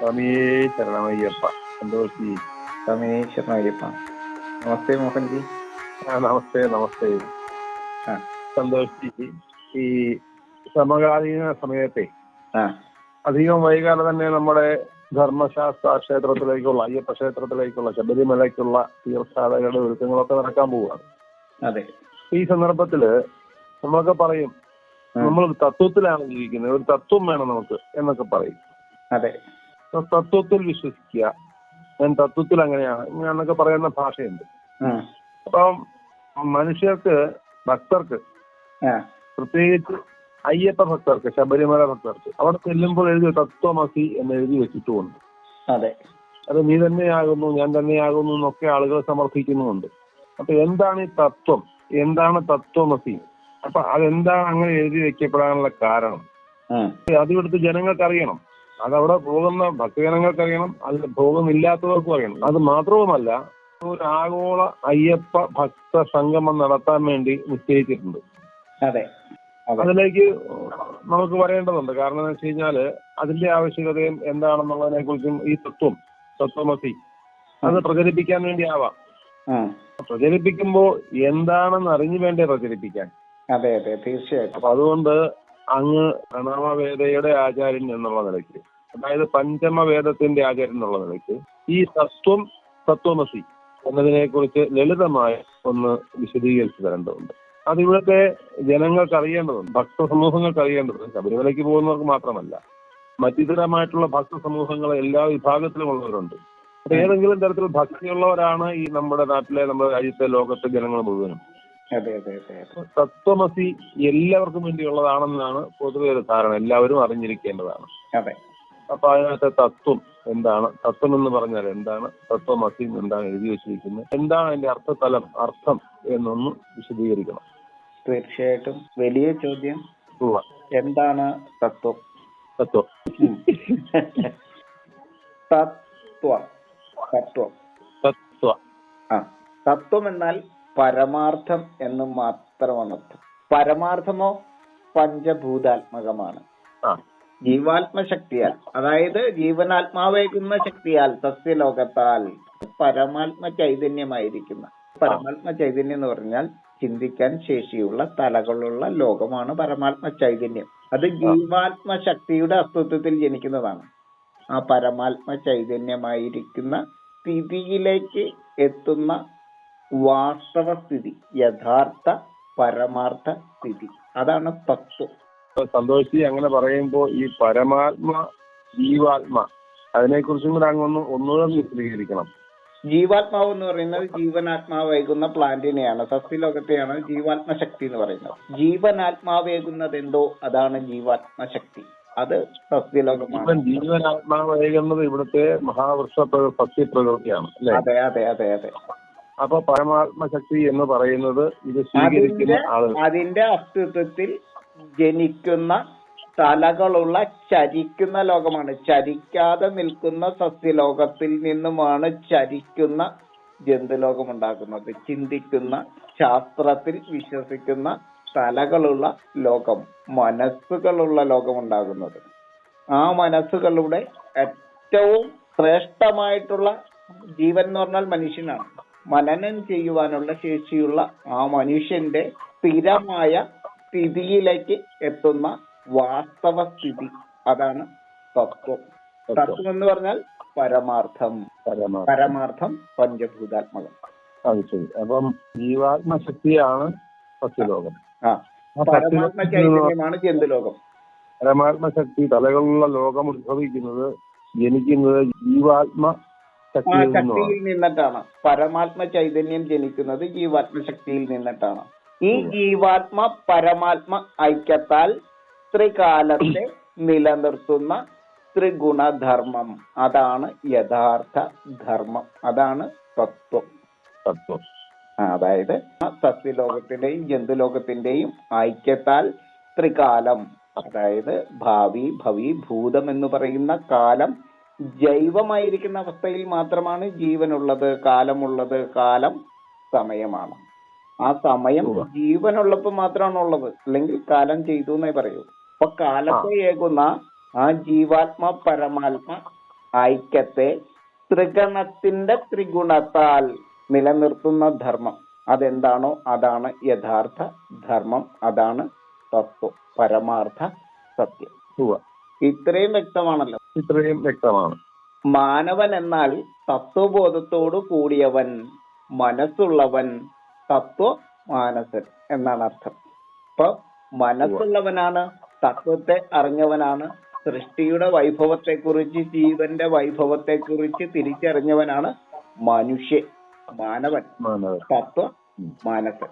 സ്വാമിയേ ശരണമയ്യപ്പ. സന്തോഷി. സമീശ്വരൻ ശരണമയ്യപ്പ. നമസ്തേ മോഹൻജി. ആ നമസ്തേ നമസ്തേ. സന്തോഷി. ഈ സമകാലീന സമയത്തെ അധികം വൈകാതെ തന്നെ നമ്മുടെ ധർമ്മശാസ്ത്ര ക്ഷേത്രത്തിലേക്കുള്ള അയ്യപ്പ ക്ഷേത്രത്തിലേക്കുള്ള ശബരിമലയ്ക്കുള്ള തീർത്ഥാടകരുടെ ഒരുക്കങ്ങളൊക്കെ നടക്കാൻ പോവുകയാണ്. അതെ. ഈ സന്ദർഭത്തിൽ നമ്മളൊക്കെ പറയും. നമ്മൾ തത്വത്തിലാണ് ജീവിക്കുന്നത് ഒരു തത്വം വേണം നമുക്ക് എന്നൊക്കെ പറയും. അതെ. തത്വത്തിൽ വിശ്വസിക്കുക. ഞാൻ തത്വത്തിൽ അങ്ങനെയാണ്. ഇങ്ങനെയാണെന്നൊക്കെ പറയുന്ന ഭാഷയുണ്ട്. അപ്പം മനുഷ്യർക്ക് ഭക്തർക്ക് പ്രത്യേകിച്ച് അയ്യപ്പ ഭക്തർക്ക് ശബരിമല ഭക്തർക്ക് അവിടെ ചെല്ലുമ്പോൾ എഴുതി തത്വമസി എന്ന് എഴുതി വെച്ചിട്ടുമുണ്ട്. അതെ. അത് നീ തന്നെയാകുന്നു ഞാൻ തന്നെയാകുന്നു എന്നൊക്കെ ആളുകൾ സമർപ്പിക്കുന്നുമുണ്ട് അപ്പൊ എന്താണ് ഈ തത്വം? എന്താണ് തത്വമസി? അപ്പൊ അതെന്താണ് അങ്ങനെ എഴുതി വെക്കപ്പെടാനുള്ള കാരണം? അതിവിടുത്തെ അത് ഇവിടുത്തെ ജനങ്ങൾക്ക് അറിയണം അതവിടെ പോകുന്ന ഭക്തജനങ്ങൾക്ക് അറിയണം അതിൽ ഭോഗമില്ലാത്തവർക്കും അറിയണം. അത് മാത്രവുമല്ല ഒരു ആഗോള അയ്യപ്പ ഭക്ത സംഗമം നടത്താൻ വേണ്ടി നിശ്ചയിച്ചിട്ടുണ്ട്. അതെ. അതെ. അതിലേക്ക് നമുക്ക് പറയേണ്ടതുണ്ട് കാരണം എന്ന് വെച്ച് കഴിഞ്ഞാൽ അതിന്റെ ആവശ്യകതയും എന്താണെന്നുള്ളതിനെ കുറിച്ചും ഈ തത്വം തത്വമസി അത് പ്രചരിപ്പിക്കാൻ വേണ്ടി ആവാം. പ്രചരിപ്പിക്കുമ്പോ എന്താണെന്ന് അറിഞ്ഞു വേണ്ടേ പ്രചരിപ്പിക്കാൻ. അതെ അതെ. തീർച്ചയായിട്ടും. അപ്പൊ അതുകൊണ്ട് അങ്ങ് പ്രണവവേദയുടെ ആചാര്യൻ എന്നുള്ള നിലയ്ക്ക് അതായത് പഞ്ചമവേദത്തിന്റെ ആചാര്യൻ എന്നുള്ള നിലയ്ക്ക് ഈ സത്വം സത്വമസി എന്നതിനെ കുറിച്ച് ലളിതമായി ഒന്ന് വിശദീകരിച്ചു തരേണ്ടതുണ്ട്. അത് ഇവിടുത്തെ ജനങ്ങൾക്ക് അറിയേണ്ടതുണ്ട് ഭക്ത സമൂഹങ്ങൾക്ക് അറിയേണ്ടതുണ്ട് ശബരിമലയ്ക്ക് പോകുന്നവർക്ക് മാത്രമല്ല മറ്റിതരമായിട്ടുള്ള ഭക്ത സമൂഹങ്ങൾ എല്ലാ വിഭാഗത്തിലുമുള്ളവരുണ്ട് അപ്പൊ ഏതെങ്കിലും തരത്തിൽ ഭക്തിയുള്ളവരാണ് ഈ നമ്മുടെ നാട്ടിലെ നമ്മുടെ രാജ്യത്തെ ലോകത്തെ ജനങ്ങൾ മുഴുവനും. തത്വമസി എല്ലാവർക്കും വേണ്ടിയുള്ളതാണെന്നാണ് പൊതുവെ ഒരു ധാരണ. എല്ലാവരും അറിഞ്ഞിരിക്കേണ്ടതാണ്. അതെ അപ്പൊ അതിനകത്തെ തത്വം എന്താണ്? തത്വം എന്ന് പറഞ്ഞാൽ എന്താണ്? തത്വമസി എന്താണ് എഴുതി വെച്ചിരിക്കുന്നത്? എന്താണ് അതിന്റെ അർത്ഥതലം അർത്ഥം എന്നൊന്ന് വിശദീകരിക്കണം. തീർച്ചയായിട്ടും വലിയ ചോദ്യം. എന്താണ് തത്വം? തത്വം. തത്വ. തത്വം. തത്വ. ആ. തത്വം എന്നാൽ പരമാർത്ഥം എന്ന് മാത്രമാണ് അർത്ഥം. പരമാർത്ഥമോ പഞ്ചഭൂതാത്മകമാണ്? ആ. ജീവാത്മശക്തിയാൽ അതായത് ജീവനാത്മാവേകുന്ന ശക്തിയാൽ സസ്യലോകത്താൽ പരമാത്മ ചൈതന്യമായിരിക്കുന്ന പരമാത്മ ചൈതന്യം എന്ന് പറഞ്ഞാൽ ചിന്തിക്കാൻ ശേഷിയുള്ള തലകളുള്ള ലോകമാണ് പരമാത്മ ചൈതന്യം. അത് ജീവാത്മ ശക്തിയുടെ അസ്തിത്വത്തിൽ ജനിക്കുന്നതാണ്. ആ പരമാത്മ ചൈതന്യമായിരിക്കുന്ന സ്ഥിതിയിലേക്ക് എത്തുന്ന വാസ്തവ സ്ഥിതി യഥാർത്ഥ പരമാർത്ഥ സ്ഥിതി. അതാണ് തത്വം. സന്തോഷി അങ്ങനെ പറയുമ്പോ ഈ പരമാത്മ ജീവാത്മ അതിനെക്കുറിച്ചും കൂടെ അങ്ങൊന്ന് ഒന്നുകൂടെ ഒന്ന് വിശദീകരിക്കണം. ജീവാത്മാവ് എന്ന് പറയുന്നത് ജീവനാത്മാവേകുന്ന പ്ലാന്റിനെയാണ്. സസ്യലോകത്തെയാണ് ജീവാത്മ ശക്തി എന്ന് പറയുന്നത്. ജീവനാത്മാവേകുന്നത് എന്തോ അതാണ് ജീവാത്മ ശക്തി. അത് സസ്യലോകമാണ്. ജീവനാത്മാവേകുന്നത് ഇവിടുത്തെ മഹാവൃക്ഷ പ്ര- സസ്യപ്രകൃതിയാണ് അതെ അതെ അതെ അതെ. അപ്പൊ പരമാത്മശക്തി എന്ന് പറയുന്നത് ഇത് സ്വീകരിക്കുന്ന ആളുകൾ അതിന്റെ അസ്തിത്വത്തിൽ ജനിക്കുന്ന തലകളുള്ള ചരിക്കുന്ന ലോകമാണ്. ചരിക്കാതെ നിൽക്കുന്ന സസ്യലോകത്തിൽ നിന്നുമാണ് ചരിക്കുന്ന ജന്തുലോകം ഉണ്ടാകുന്നത് ചിന്തിക്കുന്ന ശാസ്ത്രത്തിൽ വിശ്വസിക്കുന്ന തലകളുള്ള ലോകം മനസ്സുകളുള്ള ലോകം ഉണ്ടാകുന്നത് ആ മനസ്സുകളുടെ ഏറ്റവും ശ്രേഷ്ഠമായിട്ടുള്ള ജീവൻ എന്ന് പറഞ്ഞാൽ മനുഷ്യനാണ്. മനനം ചെയ്യുവാനുള്ള ശേഷിയുള്ള ആ മനുഷ്യന്റെ സ്ഥിരമായ സ്ഥിതിയിലേക്ക് എത്തുന്ന വാസ്തവ സ്ഥിതി അതാണ് തത്വം. തത്വം. എന്ന് പറഞ്ഞാൽ പരമാർത്ഥം. പരമാത്മ പരമാർത്ഥം പഞ്ചഭൂതാത്മകം. അത് ശരി. അപ്പം ജീവാത്മ ശക്തിയാണ് സത്യലോകം പരമാത്മ ശക്തി ചൈതന്യമാണ് ജന്തുലോകം. പരമാത്മശക്തി തലകളുള്ള ലോകം ഉത്ഭവിക്കുന്നത് ജനിക്കുന്നത് ജീവാത്മ ശക്തിയിൽ നിന്നിട്ടാണ്. പരമാത്മ ചൈതന്യം ജനിക്കുന്നത് ജീവാത്മ ശക്തിയിൽ നിന്നിട്ടാണ്. ഈ ജീവാത്മ പരമാത്മ ഐക്യത്താൽ ത്രികാലത്തെ നിലനിർത്തുന്ന ത്രിഗുണധർമ്മം. അതാണ് യഥാർത്ഥ ധർമ്മം. അതാണ് തത്വം. തത്വം. അതായത് സസ്യലോകത്തിന്റെയും ജന്തുലോകത്തിന്റെയും ഐക്യത്താൽ ത്രികാലം അതായത് ഭാവി ഭവി ഭൂതം എന്ന് പറയുന്ന കാലം ജൈവമായിരിക്കുന്ന അവസ്ഥയിൽ മാത്രമാണ് ജീവനുള്ളത് കാലമുള്ളത് കാലം സമയമാണ്. ആ സമയം. ജീവനുള്ളപ്പോ മാത്രമാണ് ഉള്ളത് അല്ലെങ്കിൽ കാലം ചെയ്തു എന്നേ പറയൂ. അപ്പൊ കാലത്തെ ഏകുന്ന ആ ജീവാത്മ പരമാത്മ ഐക്യത്തെ ത്രിഗണത്തിന്റെ ത്രിഗുണത്താൽ നിലനിർത്തുന്ന ധർമ്മം. അതെന്താണോ അതാണ് യഥാർത്ഥ ധർമ്മം. അതാണ് തത്വം പരമാർത്ഥ സത്യം. ഇത്രയും വ്യക്തമാണല്ലോ. ഇത്രയും വ്യക്തമാണ്. മാനവൻ എന്നാൽ തത്വബോധത്തോടു കൂടിയവൻ മനസ്സുള്ളവൻ തത്വ മാനസൻ എന്നാണ് അർത്ഥം. അപ്പൊ മനസ്സുള്ളവനാണ് തത്വത്തെ അറിഞ്ഞവനാണ് സൃഷ്ടിയുടെ വൈഭവത്തെ കുറിച്ച് ജീവന്റെ വൈഭവത്തെ കുറിച്ച് തിരിച്ചറിഞ്ഞവനാണ് മനുഷ്യൻ മാനവൻ. തത്വ മാനസൻ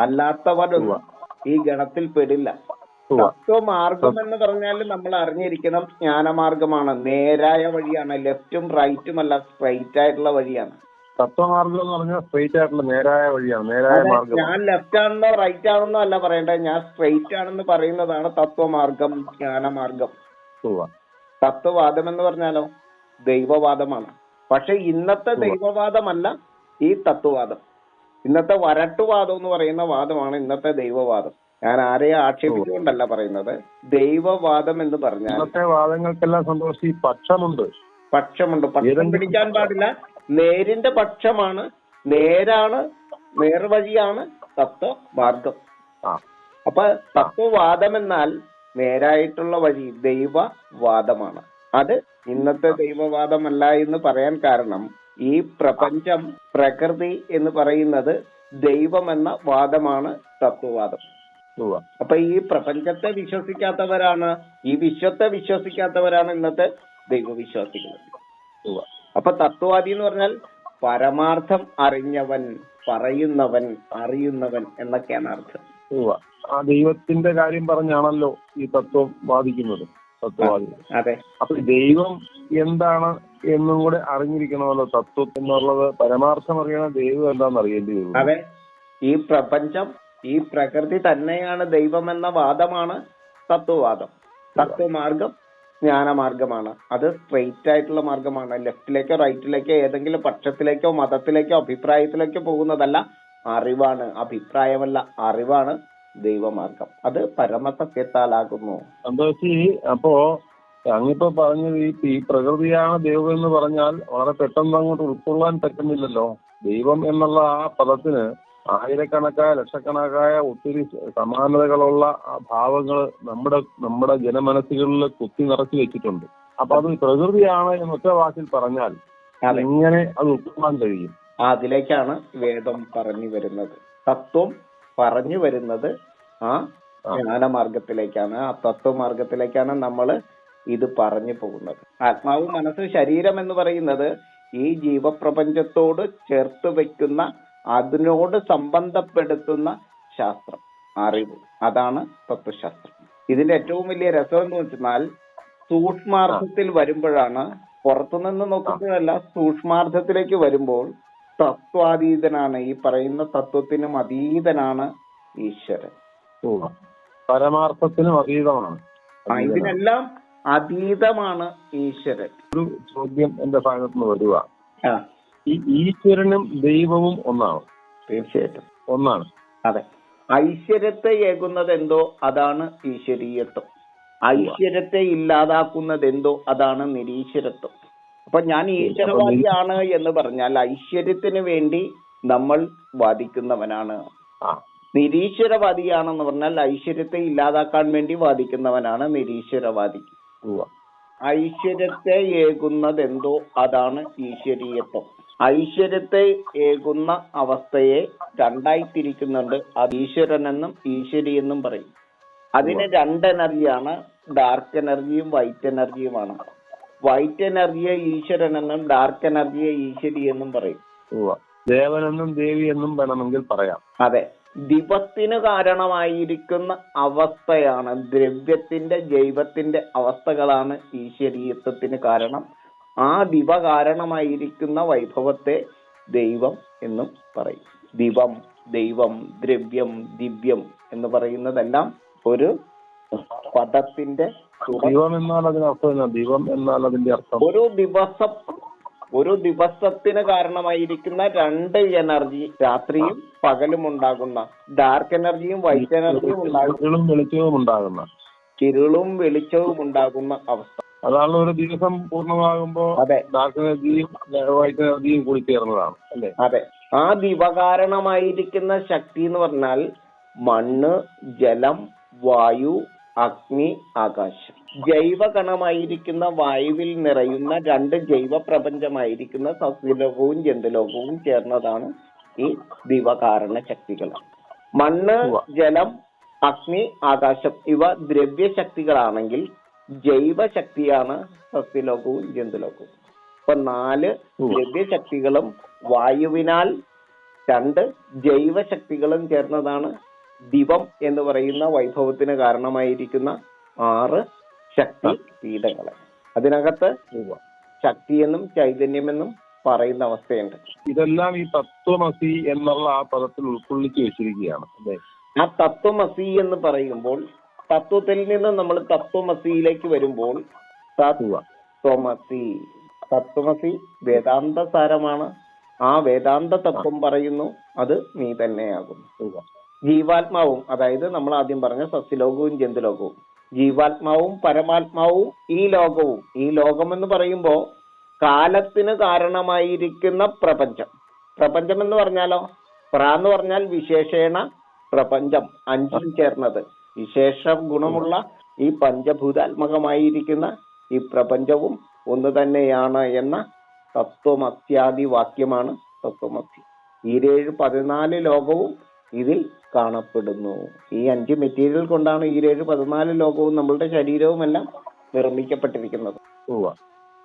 അല്ലാത്തവരൊന്നും ഈ ഗണത്തിൽ പെടില്ല. തത്വമാർഗം എന്ന് പറഞ്ഞാൽ നമ്മൾ അറിഞ്ഞിരിക്കണം ജ്ഞാനമാർഗമാണ്. നേരായ വഴിയാണ് ലെഫ്റ്റും റൈറ്റും അല്ല സ്ട്രൈറ്റ് ആയിട്ടുള്ള വഴിയാണ്. തത്വമാർഗം എന്ന് പറഞ്ഞാൽ സ്ട്രെയിറ്റ് ആയിട്ടുള്ള നേരായ വഴിയാണ് നേരായ മാർഗം. ഞാൻ ലെഫ്റ്റ് ആണെന്നോ റൈറ്റ് ആണെന്നോ അല്ല പറയേണ്ടത്. ഞാൻ സ്ട്രൈറ്റ് ആണെന്ന് പറയുന്നതാണ് തത്വമാർഗം ജ്ഞാനമാർഗം. തത്വവാദം എന്ന് പറഞ്ഞാലോ ദൈവവാദമാണ്. പക്ഷെ ഇന്നത്തെ ദൈവവാദമല്ല ഈ തത്വവാദം. ഇന്നത്തെ വരട്ടുവാദം എന്ന് പറയുന്ന വാദമാണ് ഇന്നത്തെ ദൈവവാദം. ഞാൻ ആരെയും ആക്ഷേപിച്ചുകൊണ്ടല്ല പറയുന്നത്. ദൈവവാദം എന്ന് പറഞ്ഞാൽ ഇന്നത്തെ വാദങ്ങൾക്കെല്ലാം സന്തോഷം. ഈ പക്ഷമുണ്ട്. പക്ഷമുണ്ട്. പക്ഷം പിടിക്കാൻ പാടില്ല. നേരിന്റെ പക്ഷമാണ് നേരാണ് നേർവഴിയാണ് തത്വമാർഗം അപ്പൊ തത്വവാദം എന്നാൽ നേരായിട്ടുള്ള വഴി ദൈവവാദമാണ്. അത് ഇന്നത്തെ ദൈവവാദമല്ല എന്ന് പറയാൻ കാരണം ഈ പ്രപഞ്ചം പ്രകൃതി എന്ന് പറയുന്നത് ദൈവം എന്ന വാദമാണ് തത്വവാദം. അപ്പൊ ഈ പ്രപഞ്ചത്തെ വിശ്വസിക്കാത്തവരാണ് ഈ വിശ്വത്തെ വിശ്വസിക്കാത്തവരാണ് ഇന്നത്തെ ദൈവവിശ്വാസികൾ. അപ്പൊ തത്വവാദി എന്ന് പറഞ്ഞാൽ പരമാർത്ഥം അറിഞ്ഞവൻ പറയുന്നവൻ അറിയുന്നവൻ എന്നൊക്കെയാണ് അർത്ഥം. ആ ദൈവത്തിന്റെ കാര്യം പറഞ്ഞാണല്ലോ ഈ തത്വം വാദിക്കുന്നത് തത്വവാദി. അതെ. അപ്പൊ ദൈവം എന്താണ് എന്നും കൂടെ അറിഞ്ഞിരിക്കണമല്ലോ. തത്വം എന്നുള്ളത് പരമാർത്ഥം അറിയണം ദൈവം എന്താണെന്ന് അറിയേണ്ടി വരും. അതെ. ഈ പ്രപഞ്ചം ഈ പ്രകൃതി തന്നെയാണ് ദൈവം എന്ന വാദമാണ് തത്വവാദം. തത്വമാർഗം ജ്ഞാനമാർഗമാണ്. അത് സ്ട്രെയിറ്റ് ആയിട്ടുള്ള മാർഗമാണ്. ലെഫ്റ്റിലേക്കോ റൈറ്റിലേക്കോ ഏതെങ്കിലും പക്ഷത്തിലേക്കോ മതത്തിലേക്കോ അഭിപ്രായത്തിലേക്കോ പോകുന്നതല്ല അറിവാണ്. അഭിപ്രായമല്ല അറിവാണ് ദൈവമാർഗം. അത് പരമസത്യത്താലാകുന്നു. അപ്പോ അങ്ങിപ്പോ പറഞ്ഞത് ഈ പ്രകൃതിയാണ് ദൈവം എന്ന് പറഞ്ഞാൽ വളരെ പെട്ടെന്ന് അങ്ങോട്ട് ഉൾക്കൊള്ളാൻ പറ്റുന്നില്ലല്ലോ. ദൈവം എന്നുള്ള ആ പദത്തിന് ആയിരക്കണക്കായ ലക്ഷക്കണക്കായ ഒത്തിരി സമാനതകളുള്ള ആ ഭാവങ്ങൾ നമ്മുടെ നമ്മുടെ ജനമനസ്സുകളിൽ കുത്തി നിറച്ചു വെച്ചിട്ടുണ്ട്. അപ്പൊ അത് പ്രകൃതിയാണ് എന്ന് ഒറ്റ വാക്കിൽ പറഞ്ഞാൽ എങ്ങനെ അത് ഉൾക്കൊള്ളാൻ കഴിയും. അതിലേക്കാണ് വേദം പറഞ്ഞു വരുന്നത്. തത്വം പറഞ്ഞു വരുന്നത് ആ. ജ്ഞാനമാർഗത്തിലേക്കാണ്. ആ തത്വമാർഗത്തിലേക്കാണ് നമ്മൾ ഇത് പറഞ്ഞു പോകുന്നത്. ആത്മാവ് മനസ്സ് ശരീരം എന്ന് പറയുന്നത് ഈ ജീവപ്രപഞ്ചത്തോട് ചേർത്ത് വെക്കുന്ന അതിനോട് സംബന്ധപ്പെടുത്തുന്ന ശാസ്ത്രം അറിവ്. അതാണ് തത്വശാസ്ത്രം. ഇതിന്റെ ഏറ്റവും വലിയ രസം എന്ന് വെച്ചാൽ സൂക്ഷ്മാർത്ഥത്തിൽ വരുമ്പോഴാണ് പുറത്തുനിന്ന് നോക്കുമ്പോഴല്ല സൂക്ഷ്മാർത്ഥത്തിലേക്ക് വരുമ്പോൾ തത്വാതീതനാണ്. ഈ പറയുന്ന തത്വത്തിനും അതീതനാണ് ഈശ്വരൻ. പരമാർത്ഥത്തിനും അതീതമാണ്. ഇതിനെല്ലാം അതീതമാണ് ഈശ്വരൻ. ഒരു ചോദ്യം എന്റെ ഭാഗത്ത് നിന്ന് വരിക ആ. ഈ ഈശ്വരനും ദൈവവും ഒന്നാണ്. തീർച്ചയായിട്ടും. ഒന്നാണ്. അതെ. ഐശ്വര്യത്തെ ഏകുന്നത് എന്തോ അതാണ് ഈശ്വരീയത്വം. ഐശ്വര്യത്തെ ഇല്ലാതാക്കുന്നത് എന്തോ അതാണ് നിരീശ്വരത്വം. അപ്പൊ ഞാൻ ഈശ്വരവാദിയാണ് എന്ന് പറഞ്ഞാൽ ഐശ്വര്യത്തിന് വേണ്ടി നമ്മൾ വാദിക്കുന്നവനാണ്. നിരീശ്വരവാദിയാണെന്ന് പറഞ്ഞാൽ ഐശ്വര്യത്തെ ഇല്ലാതാക്കാൻ വേണ്ടി വാദിക്കുന്നവനാണ് നിരീശ്വരവാദി. ഐശ്വര്യത്തെ ഏകുന്നത് എന്തോ അതാണ് ഈശ്വരീയത്വം. ഐശ്വര്യത്തെ ഏകുന്ന അവസ്ഥയെ രണ്ടായി തിരിക്കുന്നുണ്ട് അത് ഈശ്വരൻ എന്നും ഈശ്വരി എന്നും പറയും. അതിന് രണ്ട് എനർജിയാണ് ഡാർക്ക് എനർജിയും വൈറ്റ് എനർജിയുമാണ്. വൈറ്റ് എനർജിയെ ഈശ്വരൻ എന്നും ഡാർക്ക് എനർജിയെ ഈശ്വരി എന്നും പറയും. ദേവനെന്നും ദേവി എന്നും വേണമെങ്കിൽ പറയാം. അതെ. ദിവത്തിന് കാരണമായിരിക്കുന്ന അവസ്ഥയാണ് ദ്രവ്യത്തിന്റെ ജൈവത്തിന്റെ അവസ്ഥകളാണ് ഈശ്വരീയത്വത്തിന് കാരണം. ആ ദിവ കാരണമായിരിക്കുന്ന വൈഭവത്തെ ദൈവം എന്നും പറയും. ദിവം ദൈവം ദ്രവ്യം ദിവ്യം എന്ന് പറയുന്നതെല്ലാം ഒരു പദത്തിന്റെ ദൈവം എന്നാൽ അർത്ഥം എന്നാ? ദൈവം എന്നാൽ അതിന്റെ അർത്ഥം? ഒരു ദിവസം ഒരു ദിവസത്തിന് കാരണമായിരിക്കുന്ന രണ്ട് എനർജി രാത്രിയും പകലും ഉണ്ടാകുന്ന ഡാർക്ക് എനർജിയും വൈറ്റ് എനർജിയും ഉണ്ടാകുന്ന ചിരുളും വെളിച്ചവും ഉണ്ടാകുന്ന. ഇരുളും വെളിച്ചവും ഉണ്ടാകുന്ന അവസ്ഥ. അതാണ് ഒരു ദിവസം പൂർണമാകുമ്പോ അതെ. ഡാർക്ക് എനർജിയും വൈറ്റ് എനർജിയും കൂടി ചേർന്നതാണ് അല്ലേ? അതെ. ആ ദിവകാരണമായിരിക്കുന്ന ശക്തി എന്ന് പറഞ്ഞാൽ മണ്ണ് ജലം വായു അഗ്നി ആകാശം. ജൈവകണമായിരിക്കുന്ന വായുവിൽ നിറയുന്ന രണ്ട് ജൈവ പ്രപഞ്ചമായിരിക്കുന്ന സസ്യലോകവും ജന്തുലോകവും ചേർന്നതാണ് ഈ ദിവകാരണ ശക്തികൾ. മണ്ണ് ജലം അഗ്നി ആകാശം ഇവ ദ്രവ്യശക്തികളാണെങ്കിൽ ജൈവശക്തിയാണ് സസ്യലോകവും ജന്തുലോകവും. ഇപ്പൊ നാല്. ദ്രവ്യശക്തികളും വായുവിനാൽ രണ്ട് ജൈവശക്തികളും ചേർന്നതാണ് ദിവം എന്ന് പറയുന്ന വൈഭവത്തിന് കാരണമായിരിക്കുന്ന ആറ് ശക്തി പീഠങ്ങൾ. അതിനകത്ത്. ശക്തിയെന്നും ചൈതന്യമെന്നും പറയുന്ന അവസ്ഥയുണ്ട്. ഇതെല്ലാം ഈ തത്വമസി എന്നുള്ള ആ പദത്തിൽ ഉൾക്കൊള്ളിച്ചു വെച്ചിരിക്കുകയാണ്. ആ തത്വമസി എന്ന് പറയുമ്പോൾ തത്വത്തിൽ നിന്ന് നമ്മൾ തത്വമസിയിലേക്ക് വരുമ്പോൾ. തത്വമസി. തത്വമസി വേദാന്ത സാരമാണ് ആ വേദാന്ത തത്വം പറയുന്നു അത് നീ തന്നെയാകുന്നു. ജീവാത്മാവും അതായത് നമ്മൾ ആദ്യം പറഞ്ഞ സസ്യലോകവും ജന്തുലോകവും. ജീവാത്മാവും പരമാത്മാവും ഈ ലോകവും. ഈ ലോകം എന്ന് പറയുമ്പോ കാലത്തിന് കാരണമായിരിക്കുന്ന പ്രപഞ്ചം. പ്രപഞ്ചം എന്ന് പറഞ്ഞാലോ? പ്ര എന്ന് പറഞ്ഞാൽ വിശേഷേണ പ്രപഞ്ചം അഞ്ചും ചേർന്നത്. വിശേഷ ഗുണമുള്ള ഈ പഞ്ചഭൂതാത്മകമായിരിക്കുന്ന ഈ പ്രപഞ്ചവും ഒന്ന് തന്നെയാണ് എന്ന തത്വമത്യാദി വാക്യമാണ് തത്വമത്യ. ഈരേഴ് പതിനാല് ലോകവും ഇതിൽ കാണപ്പെടുന്നു. ഈ അഞ്ച് മെറ്റീരിയൽ കൊണ്ടാണ് ഈരേഴ് പതിനാല് ലോകവും നമ്മളുടെ ശരീരവും എല്ലാം നിർമ്മിക്കപ്പെട്ടിരിക്കുന്നത്.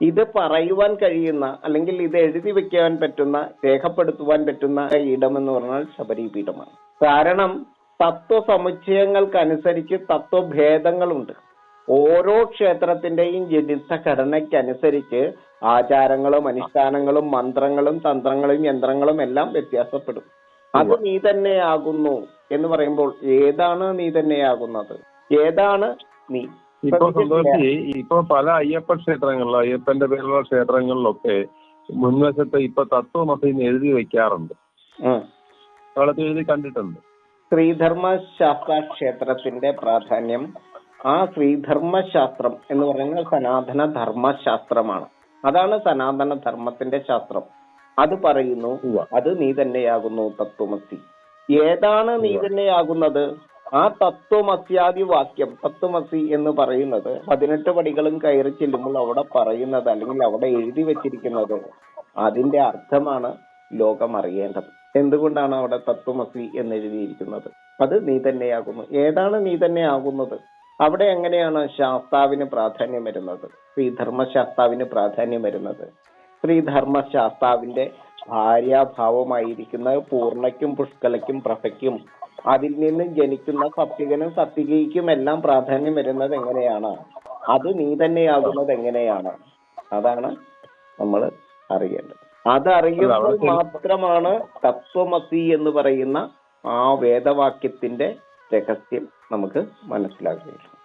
ഇത് പറയുവാൻ കഴിയുന്ന അല്ലെങ്കിൽ ഇത് എഴുതി വെക്കാൻ പറ്റുന്ന രേഖപ്പെടുത്തുവാൻ പറ്റുന്ന ഇടം എന്ന് പറഞ്ഞാൽ ശബരിപീഠമാണ്. കാരണം തത്വ സമുച്ചയങ്ങൾക്കനുസരിച്ച് തത്വഭേദങ്ങളുണ്ട്. ഓരോ ക്ഷേത്രത്തിന്റെയും ജനിത ഘടനയ്ക്കനുസരിച്ച് ആചാരങ്ങളും അനുഷ്ഠാനങ്ങളും മന്ത്രങ്ങളും തന്ത്രങ്ങളും യന്ത്രങ്ങളും എല്ലാം വ്യത്യാസപ്പെടും. അത് നീ തന്നെയാകുന്നു എന്ന് പറയുമ്പോൾ ഏതാണ് നീ തന്നെയാകുന്നത്? ഏതാണ് നീ? ഇപ്പൊ സന്തോഷി ഇപ്പൊ പല അയ്യപ്പ ക്ഷേത്രങ്ങളിലും അയ്യപ്പന്റെ പേരുള്ള ക്ഷേത്രങ്ങളിലൊക്കെ മുൻവശത്ത് ഇപ്പൊ തത്വമൊക്കെ എഴുതി വെക്കാറുണ്ട്. അവിടത്തെ എഴുതി കണ്ടിട്ടുണ്ട്. ശ്രീധർമ്മ ശാസ്ത്ര ക്ഷേത്രത്തിന്റെ പ്രാധാന്യം. ആ ശ്രീധർമ്മശാസ്ത്രം എന്ന് പറയുന്നത് സനാതന ധർമ്മശാസ്ത്രമാണ് അതാണ് സനാതന ധർമ്മത്തിന്റെ ശാസ്ത്രം. അത് പറയുന്നു. അത് നീ തന്നെയാകുന്നു തത്വമസി. ഏതാണ് നീ തന്നെയാകുന്നത്? ആ തത്വമസ്യാദി വാക്യം തത്വമസി എന്ന് പറയുന്നത് പതിനെട്ട് പടികളും കയറി ചെല്ലുമ്പോൾ അവിടെ പറയുന്നത് അല്ലെങ്കിൽ അവിടെ എഴുതി വെച്ചിരിക്കുന്നത് അതിന്റെ അർത്ഥമാണ് ലോകം അറിയേണ്ടത് എന്തുകൊണ്ടാണ് അവിടെ തത്വമസി എന്ന് എഴുതിയിരിക്കുന്നത് അത് നീ തന്നെയാകുന്നു. ഏതാണ് നീ തന്നെയാകുന്നത്? അവിടെ എങ്ങനെയാണ് ശാസ്താവിന് പ്രാധാന്യം വരുന്നത്? ശ്രീധർമ്മശാസ്താവിന് പ്രാധാന്യം വരുന്നത്. ശ്രീധർമ്മശാസ്താവിന്റെ ഭാര്യാഭാവമായിരിക്കുന്ന പൂർണയ്ക്കും പുഷ്കലയ്ക്കും പ്രഭയ്ക്കും അതിൽ നിന്ന് ജനിക്കുന്ന സത്യകനും സത്യകയ്ക്കും എല്ലാം പ്രാധാന്യം വരുന്നത് എങ്ങനെയാണ്? അത് നീ തന്നെയാകുന്നത് എങ്ങനെയാണ്? അതാണ് നമ്മൾ അറിയേണ്ടത്. അതറിയുമ്പോൾ മാത്രമാണ് തത്വമസി എന്ന് പറയുന്ന ആ വേദവാക്യത്തിന്റെ രഹസ്യം നമുക്ക് മനസ്സിലാകുകയുള്ളൂ